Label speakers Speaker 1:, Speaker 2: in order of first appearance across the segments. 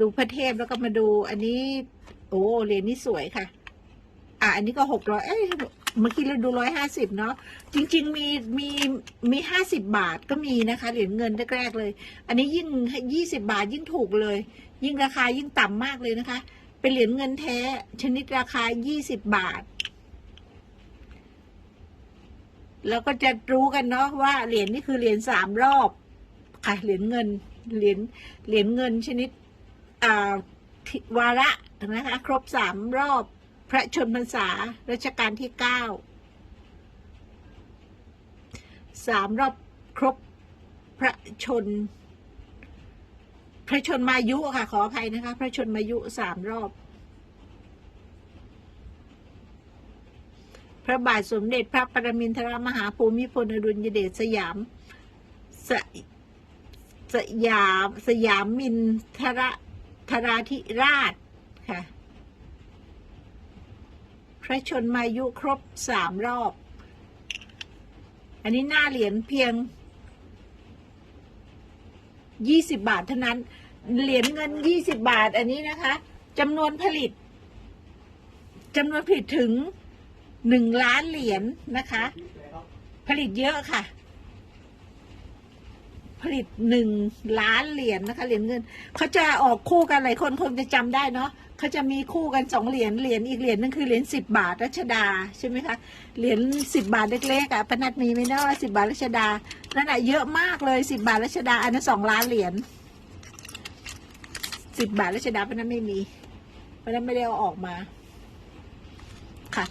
Speaker 1: ดูพระเทพแล้วก็มาดู อันนี้ โอ้เหรียญนี้สวยค่ะ อะ อันนี้ก็หกร้อยเอ้ยเมื่อกี้เราดูร้อยห้าสิบเนาะจริง ๆ มีมีมีห้าสิบบาทก็มีนะคะ เหรียญเงินแรกๆเลย อันนี้ยิ่งยี่สิบาทยิ่งถูกเลย ยิ่งราคายิ่งต่ำมากเลยนะคะ เป็นเหรียญเงินแท้ ชนิดราคายี่สิบบาท แล้วก็จะรู้กันเนาะว่าเหรียญนี่คือเหรียญสามรอบค่ะเหรียญเงินเหรียญเหรียญเงินชนิด วาระนะคะครบสามรอบพระชนพรรษารัชกาลที่เก้าสามรอบครบพระชน พระชนมายุค่ะ ขออภัยนะคะ พระชนมายุสามรอบ พระบาทสมเด็จพระปรมินทรมหาภูมิพลอดุลยเดชสยามสสยามสยามมินทร ธราธิราชค่ะ พระชนมายุครบสามรอบ อันนี้หน้าเหรียญเพียงยี่สิบบาทเท่านั้น เหรียญเงินยี่สิบบาท อันนี้นะคะจำนวนผลิตจำนวนผลิตถึงหนึ่งล้านเหรียญนะคะ ผลิตเยอะค่ะ ผลิตหนึ่งล้านเหรียญนะคะ เหรียญเงินเขาจะออกคู่กันหลายคนคงจะจำได้เนาะเขาจะมีคู่กันสองเหรียญเหรียญอีกเหรียญนึงคือเหรียญสิบบาทรัชดาใช่ไหมคะเหรียญสิบบาทเล็กๆอะปนัดมีไหมเนาะสิบบาทรัชดานั่นแหะเยอะมากเลยสิบบาทรัชดาอันนั้นสองล้านเหรียญสิบบาทรัชดาปนัดไม่มีปนัดไม่ได้เอาออกมาค่ะ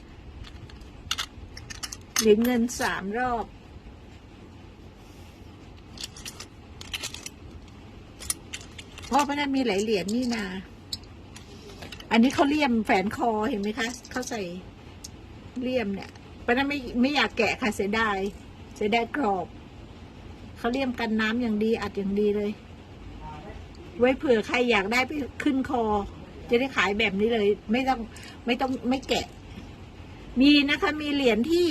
Speaker 1: เหรียญเงินสามรอบ เพราะพนันมีหลายเหรียญนี่นาอันนี้เขาเลี่ยมแฝนคอเห็นไหมคะเขาใส่เลี่ยมเนี่ยพนันไม่ไม่อยากแกะค่ะเสียดายเสียดายกรอบเขาเลี่ยมกันน้ำอย่างดีอัดอย่างดีเลย ไว้เผื่อใครอยากได้ไปขึ้นคอ จะได้ขายแบบนี้เลย ไม่ต้องไม่ต้องไม่แกะ มีนะคะ มีเหรียญที่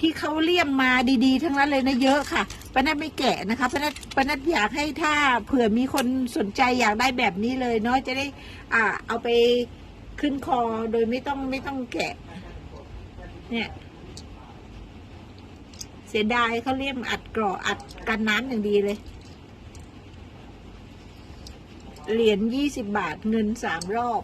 Speaker 1: ที่เขาเลี่ยมมาดีๆ ทั้งนั้นเลยนะเยอะค่ะปานัดไม่แกะนะคะปานัดปานัดอยากให้ถ้าเผื่อมีคนสนใจอยากได้แบบนี้เลยเนาะจะได้อ่าเอาไปขึ้นคอโดยไม่ต้องไม่ต้องแกะ เนี่ย เสียดายเขาเลี่ยมอัดกรออัดกันน้ำอย่างดีเลย เหรียญยี่สิบบาทเงินสามรอบ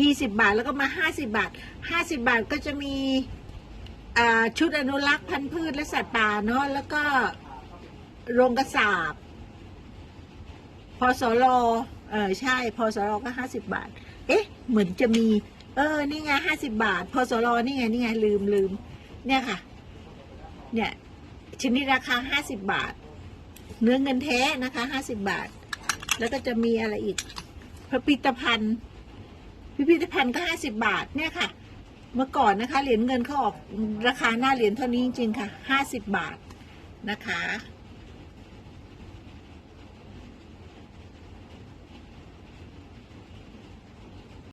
Speaker 1: ยี่สิบาทแล้วก็มาห้าสิบาทห้าสิบาทก็จะมีชุดอนุรักษ์พันธุ์พืชและสัตว์ป่าเนาะแล้วก็โรงกระสาบพสรเออใช่พสรก็ห้าสิบาท เอ๊ะ เหมือนจะมี เออ นี่ไงห้าสิบาทพสรนี่ไง นี่ไง ลืมลืม เนี่ยค่ะ เนี่ย ชนิดราคาห้าสิบาท เนื้อเงินแท้นะคะห้าสิบาท แล้วก็จะมีอะไรอีกพิพิธภัณฑ์ พิพิธภัณฑ์ก็ห้าสิบาทเนี่ยค่ะ เมื่อก่อนนะคะเหรียญเงินเขาออกราคาหน้าเหรียญเท่านี้จริงๆค่ะห้าสิบบาทนะคะ